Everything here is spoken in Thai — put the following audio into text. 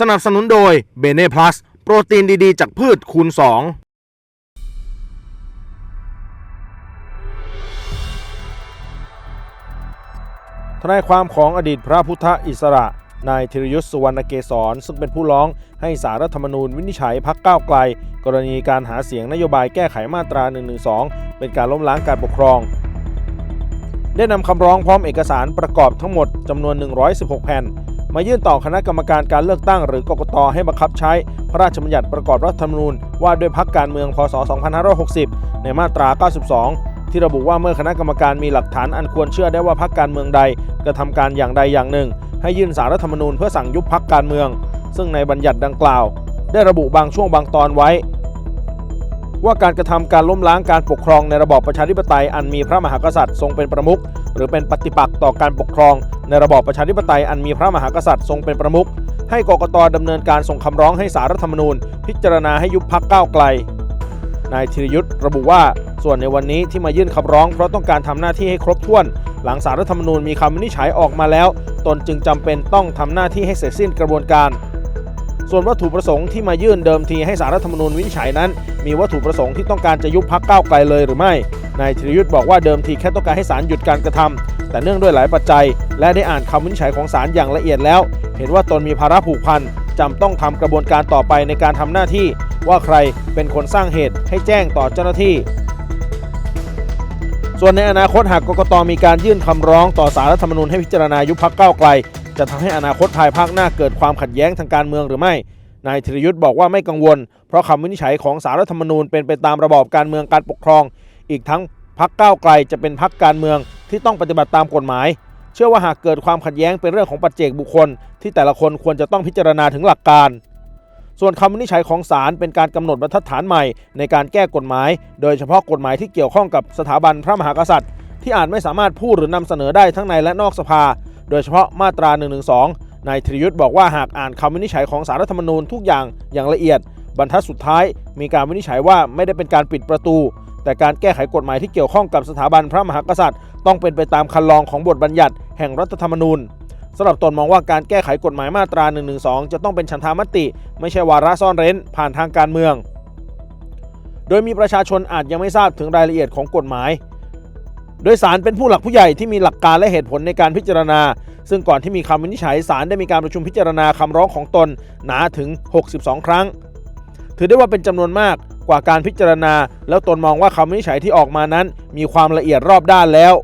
สนับสนุนโดยเบเน่พลัสโปรตีนดีๆ จากพืชคูณ 2ทนายความของอดีตพระพุทธอิสระ นายธีรยุทธสุวรรณเกษรซึ่งเป็นผู้ร้องให้สารรัฐธรรมนูญวินิจฉัยพักก้าวไกล กรณีการหาเสียงนโยบายแก้ไขมาตรา 112 เป็นการล้มล้างการปกครอง ได้นำคำร้องพร้อมเอกสารประกอบทั้งหมดจำนวน 116 แผ่น มายื่นต่อคณะกรรมการการเลือกตั้งหรือกกตให้บังคับใช้ พระราชบัญญัติประกอบรัฐธรรมนูญว่าด้วยพักการเมืองพศ 2560 ในมาตรา 92 ที่ระบุว่าเมื่อคณะกรรมการมีหลักฐานอันควรเชื่อได้ว่าพักการเมืองใดกระทำการอย่างใดอย่างหนึ่ง ให้ยื่นสารรัฐธรรมนูญเพื่อสั่งยุบพักการเมือง ซึ่งในบัญญัติดังกล่าว ได้ระบุบางช่วงบางตอนไว้ ว่าการกระทำการล้มล้างการปกครองในระบอบประชาธิปไตยอันมีพระมหากษัตริย์ทรงเป็นประมุขหรือเป็นปฏิปักษ์ต่อการปกครอง ในระบอบประชาธิปไตยอันมีพระมหากษัตริย์ทรงเป็นประมุขให้กกตดำเนินการส่งคำร้องให้สารรัฐธรรมนูญ พิจารณาให้ยุบพักก้าวไกล นายธีรยุทธ์ระบุว่าส่วนในวันนี้ที่มายื่นคำร้องเพราะต้องการทำหน้าที่ให้ครบถ้วน หลังสารรัฐธรรมนูญมีคำวินิจฉัยออกมาแล้ว ตนจึงจำเป็นต้องทำหน้าที่ให้เสร็จสิ้นกระบวนการ ส่วนวัตถุประสงค์ที่มายื่นเดิมทีให้สารรัฐธรรมนูญวินิจฉัยนั้น มีวัตถุประสงค์ที่ต้องการจะยุบพักก้าวไกลเลยหรือไม่นายธีรยุทธ์บอกว่าเดิมทีแค่ต้องการให้ศาลหยุดการกระทำ แต่เนื่องด้วยหลายปัจจัย และได้อ่านคำวินิจฉัยของศาลอย่างละเอียดแล้ว เห็นว่าตนมีภาระผูกพันจำต้องทำกระบวนการต่อไปในการทำหน้าที่ ว่าใครเป็นคนสร้างเหตุให้แจ้งต่อเจ้าหน้าที่ ส่วนในอนาคตหากกกตมีการยื่นคำร้องต่อสารรัฐธรรมนูญให้พิจารณายุบพักเก้าวไกล จะทำให้อนาคตภายภาคหน้าเกิดความขัดแย้งทางการเมืองหรือไม่นายธีรยุทธ์บอกว่าไม่กังวล เพราะคำวินิจฉัยของสารรัฐธรรมนูญเป็นไปตามระบอบการเมืองการปกครอง อีกทั้ง พักก้าวไกลจะเป็นพักการเมืองที่ต้องปฏิบัติตามกฎหมาย เชื่อว่าหากเกิดความขัดแย้งเป็นเรื่องของปัจเจกบุคคล ที่แต่ละคนควรจะต้องพิจารณาถึงหลักการ ส่วนคำวินิจฉัยของศาลเป็นการกำหนดบรรทัดฐานใหม่ในการแก้กฎหมาย โดยเฉพาะกฎหมายที่เกี่ยวข้องกับสถาบันพระมหากษัตริย์ ที่อาจไม่สามารถพูดหรือนำเสนอได้ทั้งในและนอกสภา โดยเฉพาะมาตรา 112 นายธริยุทธ์บอกว่าหากอ่านคำวินิจฉัยของสารรัฐธรรมนูญทุกอย่างอย่างละเอียด บรรทัดสุดท้าย มีการวินิจฉัยว่าไม่ได้เป็นการปิดประตู แต่การแก้ไขกฎหมายที่เกี่ยวข้องกับสถาบันพระมหากษัตริย์ ต้องเป็นไปตามคันลองของบทบัญญัติแห่งรัฐธรรมนูญสำหรับตนมองว่าการแก้ไขกฎหมายมาตรา 112 จะต้องเป็นฉันทามติ ไม่ใช่วาระซ่อนเร้น ผ่านทางการเมือง โดยมีประชาชนอาจยังไม่ทราบถึงรายละเอียดของกฎหมาย โดยสารเป็นผู้หลักผู้ใหญ่ที่มีหลักการและเหตุผลในการพิจารณา ซึ่งก่อนที่มีคำวินิจฉัยศาลได้มีการประชุมพิจารณาคำร้องของตนหนาถึง 62 ครั้ง ถือได้ว่าเป็นจำนวนมาก กว่าการพิจารณา แล้วตนมองว่าคำวินิจฉัยที่ออกมานั้น มีความละเอียดรอบด้านแล้ว